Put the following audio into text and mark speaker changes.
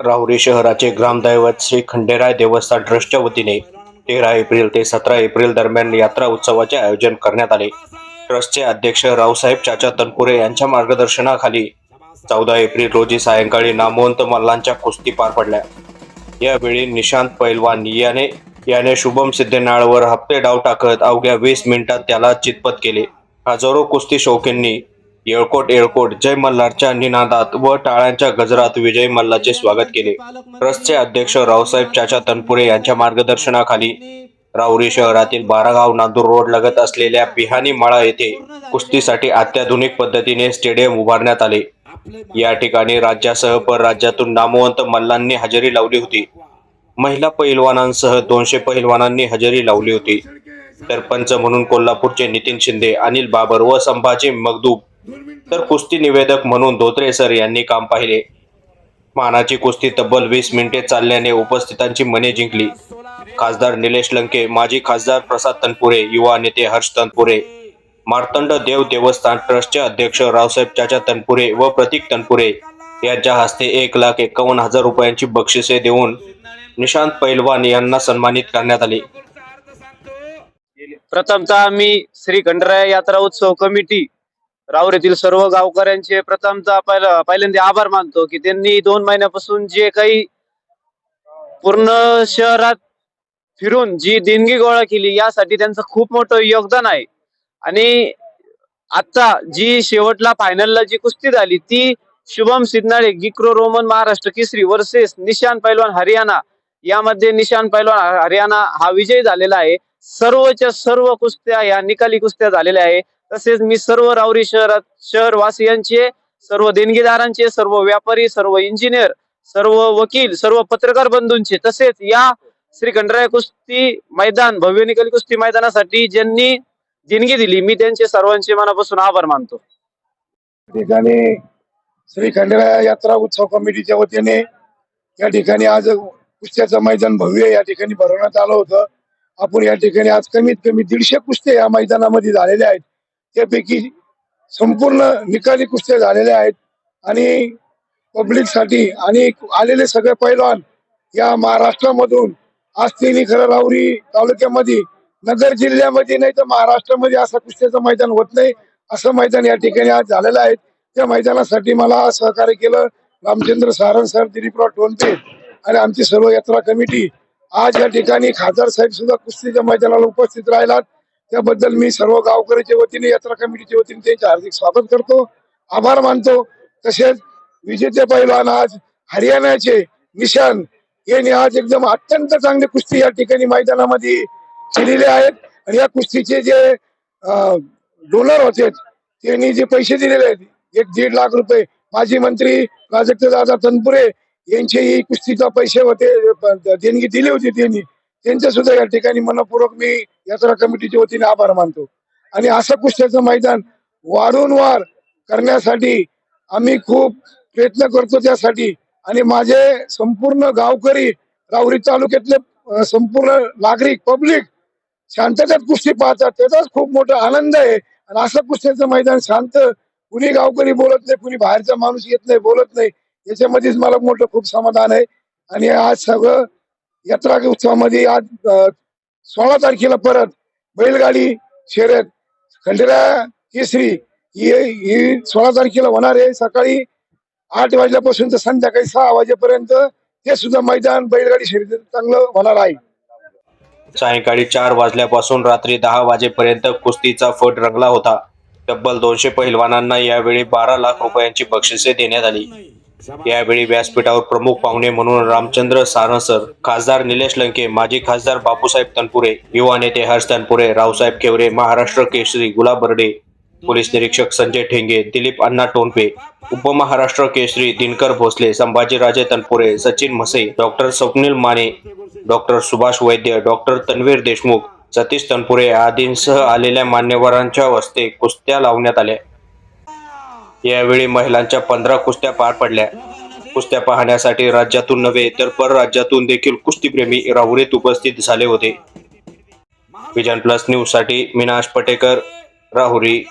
Speaker 1: राहुरी शहराचे ग्रामदैवत श्री खंडेराय देवस्थान ट्रस्टच्या वतीने तेरा एप्रिल ते सतरा एप्रिल दरम्यान यात्रा उत्सवाचे आयोजन करण्यात आले. ट्रस्टचे अध्यक्ष रावसाहेब चाचा तनपुरे यांच्या मार्गदर्शनाखाली चौदा एप्रिल रोजी सायंकाळी नामवंत मल्लांच्या कुस्ती पार पडल्या. यावेळी निशांत पैलवान याने याने शुभम सिद्धेनाळवर हप्ते डाव टाकत अवघ्या वीस मिनिटात त्याला चितपत केले. हजारो कुस्ती शौकींनी येळकोट येळकोट. जय मल्हारच्या निनादात व टाळ्यांच्या गजरात विजय मल्लाचे स्वागत केले. ट्रस्टचे अध्यक्ष रावसाहेब चाचा तनपुरे यांच्या मार्गदर्शनाखाली राऊरी शहरातील बारागाव नांदूर रोड लगत असलेल्या बिहानी माळा येथे कुस्तीसाठी अत्याधुनिक पद्धतीने स्टेडियम उभारण्यात आले. या ठिकाणी राज्यासह परराज्यातून नामवंत मल्लांनी हजेरी लावली होती. महिला पहिलवानांसह दोनशे पहिलवानांनी हजेरी लावली होती. तर पंच म्हणून कोल्हापूरचे नितीन शिंदे अनिल बाबर व संभाजी मगदूब तर कुस्ती निवेदक म्हणून धोत्रे सर यांनी काम पाहिले. मानाची कुस्ती तब्बल वीस मिनिटे चालल्याने उपस्थितांची मने जिंकली. खासदार निलेश लंके माजी खासदार प्रसाद तनपुरे युवा नेते हर्ष तनपुरे मार्तंड देव देवस्थान ट्रस्टचे अध्यक्ष रावसाहेब चाचा तनपुरे व प्रतीक तनपुरे यांच्या हस्ते एक लाख एकावन्न हजार रुपयांची बक्षिसे देऊन निशांत पैलवान यांना सन्मानित करण्यात आले.
Speaker 2: प्रथमतः आम्ही श्री खंडराय यात्रा उत्सव कमिटी राऊरीतील सर्व गावकऱ्यांचे प्रथमचा पहिल्यांदा आभार मानतो की त्यांनी दोन महिन्यापासून जे काही पूर्ण शहरात फिरून जी देणगी गोळा केली यासाठी त्यांचं खूप मोठं योगदान आहे. आणि आता जी शेवटला फायनलला जी कुस्ती झाली ती Shubham Sidnale Greco Roman Maharashtra Kesari versus Nishan पैलवान हरियाणा यामध्ये निशान पैलवान हरियाणा हा विजय झालेला आहे. सर्वच्या सर्व कुस्त्या या निकाली कुस्त्या झालेल्या आहे. तसेच मी सर्व रावरी शहरात शहरवासियांचे सर्व देणगीदारांचे सर्व व्यापारी सर्व इंजिनियर सर्व वकील सर्व पत्रकार बंधूंचे तसेच या श्री खंडराय कुस्ती मैदान भव्य निकली कुस्ती मैदानासाठी ज्यांनी देणगी दिली मी त्यांचे सर्वांचे मनापासून आभार मानतो.
Speaker 3: ठिकाणी श्री खंडेराय यात्रा उत्सव कमिटीच्या वतीने या ठिकाणी आज कुस्त्याचं मैदान भव्य या ठिकाणी भरवण्यात आलं होतं. आपण या ठिकाणी आज कमीत कमी दीडशे कुस्त्या या मैदानामध्ये झालेल्या आहेत. त्यापैकी संपूर्ण निकाली कुस्त्या झालेल्या आहेत. आणि पब्लिकसाठी आणि आलेले सगळे पैलवान या महाराष्ट्रामधून आज तिन्ही खरं तालुक्यामध्ये नगर जिल्ह्यामध्ये नाही तर महाराष्ट्रामध्ये असं कुस्त्याचं मैदान होत नाही. असं मैदान या ठिकाणी आज झालेलं आहे. त्या मैदानासाठी मला सहकार्य केलं रामचंद्र सारंग सर दिलीपराव टोनपे आणि आमची सर्व यात्रा कमिटी. आज या ठिकाणी खासदार साहेब सुद्धा कुस्तीच्या मैदानाला उपस्थित राहिलात. त्याबद्दल मी सर्व गावकऱ्याच्या वतीने यात्रा कमिटीच्या वतीने त्यांचे हार्दिक स्वागत करतो. आभार मानतो. तसेच विजेते पैलवान आज हरियाणाचे निशान यांनी आज एकदम अत्यंत चांगली कुस्ती या ठिकाणी मैदानामध्ये केलेले आहेत. आणि या कुस्तीचे जे डोनर होते त्यांनी जे पैसे दिलेले आहेत एक दीड लाख रुपये माजी मंत्री प्राजक्त दादा तनपुरे यांचे ही कुस्तीचा पैसे होते देणगी दिली होती त्यांनी. त्यांच्या सुद्धा या ठिकाणी मनपूर्वक मी यात्रा कमिटीच्या वतीने आभार मानतो. आणि असं कुस्त्याचं मैदान वारंवार करण्यासाठी आम्ही खूप प्रयत्न करतो त्यासाठी. आणि माझे संपूर्ण गावकरी राहुरी तालुक्यातले संपूर्ण नागरिक पब्लिक शांततेत कुस्ती पाहतात. त्याचाच खूप मोठा आनंद आहे. आणि असं कुस्त्याचं मैदान शांत कुणी गावकरी बोलत नाही कुणी बाहेरचा माणूस येत नाही बोलत नाही याच्यामध्येच मला मोठं खूप समाधान आहे. आणि आज सगळं यात्रा उत्सवामध्ये आज सोळा तारखेला परत बैलगाडी शर्यत. खंडेरा केसरी ही ही सोळा तारखेला होणार आहे. सकाळी आठ वाजल्यापासून तर संध्याकाळी सहा वाजेपर्यंत ते सुद्धा मैदान बैलगाडी शर्यत चांगलं होणार आहे.
Speaker 1: सायंकाळी चार वाजल्यापासून रात्री दहा वाजेपर्यंत कुस्तीचा फट रंगला होता. तब्बल दोनशे पहिलवानांना यावेळी बारा लाख रुपयांची बक्षिसे देण्यात आली. यावेळी व्यासपीठावर प्रमुख पाहुणे म्हणून रामचंद्र सारसर खासदार निलेश लंके माजी खासदार बापूसाहेब तनपुरे युवा नेते हर्ष तनपुरे रावसाहेब केवरे महाराष्ट्र केसरी गुलाब बर्डे पोलीस निरीक्षक Sanjay Thenge Dilip Anna Tonpe उपमहाराष्ट्र Kesari Dinkar Bhosale Sambhajiraje Tanpure Sachin Mhase doctor Swapnil Mane doctor Subhash Vaidya doctor Tanveer Deshmukh Satish Tanpure आदींसह आलेल्या मान्यवरांच्या हस्ते कुस्त्या लावण्यात आल्या. यावेळी महिलांच्या पंधरा कुस्त्या पार पडल्या. कुस्त्या पाहण्यासाठी राज्यातून नव्हे तर परराज्यातून देखील कुस्तीप्रेमी राहुरीत उपस्थित झाले होते. विजन प्लस न्यूजसाठी मिनाश पटेकर राहुरी.